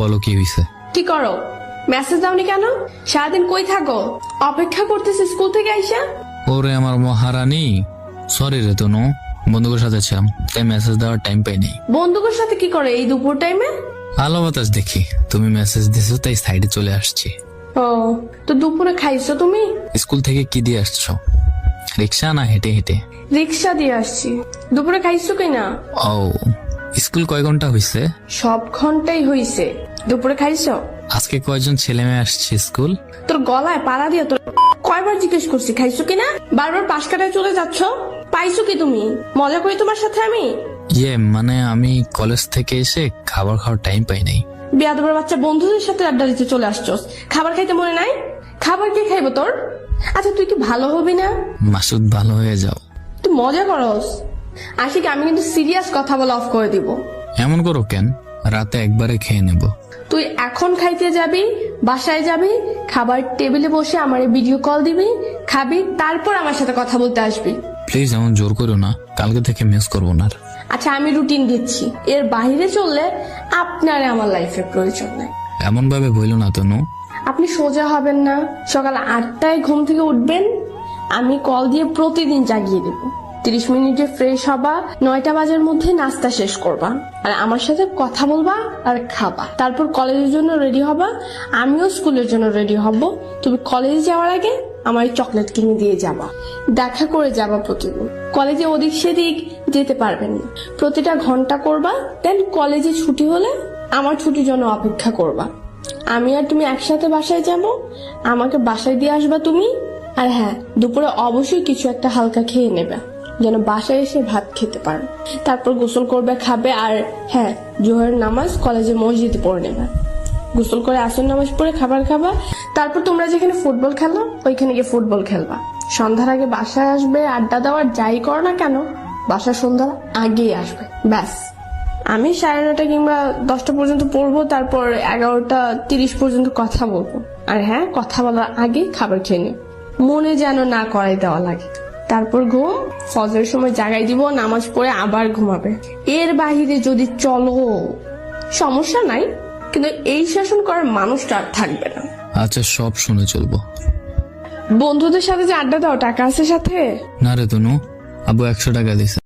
বলো কি হয়েছে কি করো? মেসেজ দাওনি কেন? সারাদিন কই থাকো? অপেক্ষা করতেছি স্কুল থেকে আইসা। ওরে আমার মহারানী সরি রে তনু বন্ধুদের সাথে ছিলাম তাই মেসেজ দেওয়ার টাইম পাই নাই। বন্ধুদের সাথে কি করে এই দুপুর টাইমে আলো বাতাস দেখি তুমি মেসেজ দিছো তাই সাইডে চলে আসছি। ও তো দুপুরে খাইছো তুমি? স্কুল থেকে কি দিয়ে আসছো? রিক্সা না হেঁটে হেঁটে? রিক্সা দিয়ে আসছি। দুপুরে খাইছো কিনা? ও স্কুল কয় ঘণ্টা হয়েছে সব ঘন্টাই হইছে। দুপুরে খাইছো? আজকে কয়জন ছেলে মেয়ে আসছে স্কুল? তোর গলায় পাড়া দিয়ে তোর কয়বার জিজ্ঞেস করছি খাইছো কিনা? বারবার পাশ কাটায় চলে যাচ্ছ? পাইছো কি তুমি? মজা করি তোমার সাথে আমি? ইয়ে মানে আমি কলেজ থেকে এসে খাবার খাওয়ার টাইম পাই নাই। বিয়াদবের বাচ্চা বন্ধুদের সাথে আড্ডা দিতে চলে আসছস। খাবার খাইতে মনে নাই? খাবার কে খাইবো তোর? আচ্ছা তুই কি ভালো হবি না? মাসুদ ভালো হয়ে যাও। তুই মজা করস। আশিক আমি কিন্তু সিরিয়াস কথা বলা অফ করে দিব। এমন করো কেন? রাতে একবারে খেয়ে নেব। তুই এখন খাইতে যাবি বাসায় যাবি খাবার টেবিলে বসে আমার ভিডিও কল দিবি খাবি তারপর আমার সাথে কথা বলতে আসবি। প্লিজ এমন জোর করো না কালকে থেকে মিস করব না আর। আচ্ছা আমি রুটিন দিচ্ছি। এর বাইরে চললে আপনার আমার লাইফের প্রয়োজন নাই। এমন ভাবে বইল না তনু। আপনি সোজা হবেন না। সকাল আটটায় ঘুম থেকে উঠবেন। আমি কল দিয়ে প্রতিদিন জাগিয়ে দেব। তিরিশ মিনিটে ফ্রেশ হবা, নয়টা বাজার মধ্যে নাস্তা শেষ করবা। আর আমার সাথে কথা বলবা আর খাবা। তারপর কলেজের জন্য রেডি হবা, আমিও স্কুলের জন্য রেডি হব। তুমি কলেজে যাওয়ার আগে আমার চকলেট কিনে দিয়ে যাবা। দেখা করে যাবা প্রতিদিন। কলেজে ওদিক সেদিক যেতে পারবেন না। প্রতিটা ঘণ্টা করবা দেন কলেজে ছুটি হলে আমার ছুটির জন্য অপেক্ষা করবা। আমি আর তুমি একসাথে বাসায় যাব, আমাকে বাসায় দিয়ে আসবা তুমি। আর হ্যাঁ দুপুরে অবশ্যই কিছু একটা হালকা খেয়ে নেবে। যেন বাসায় এসে ভাত খেতে পারো। তারপর গোসল করবে, খাবে আর হ্যাঁ জোহরের নামাজ কলেজে মসজিদে পড়ে নেবে। গোসল করে আসর নামাজ পড়ে খাবার খাবা। তারপর তোমরা যেখানে ফুটবল খেলো, ওইখানে গিয়ে ফুটবল খেলবা। সন্ধ্যার আগে বাসায় আসবে, আড্ডা দেওয়ার যাই করো না কেন, বাসার সন্ধ্যার আগেই আসবে, ব্যাস। আমি সাড়ে নটা কিংবা দশটা পর্যন্ত পড়ব, তারপর এগারোটা তিরিশ পর্যন্ত কথা বলব। আর হ্যাঁ কথা বলার আগে খাবার খেয়ে নিও। মনে যেন না করাই দেওয়া লাগে। তারপর ঘুম ফজরের সময় জাগাই দিব নামাজ পড়ে আবার ঘুমাবে। এর বাহিরে যদি চলো সমস্যা নাই কিন্তু এই শাসন করার মানুষটা আর থাকবে না। আচ্ছা সব শুনে চলবো। বন্ধুদের সাথে যে আড্ডা দাও টাকা আছে সাথে? না রে তনু আবু একশো টাকা দিছে।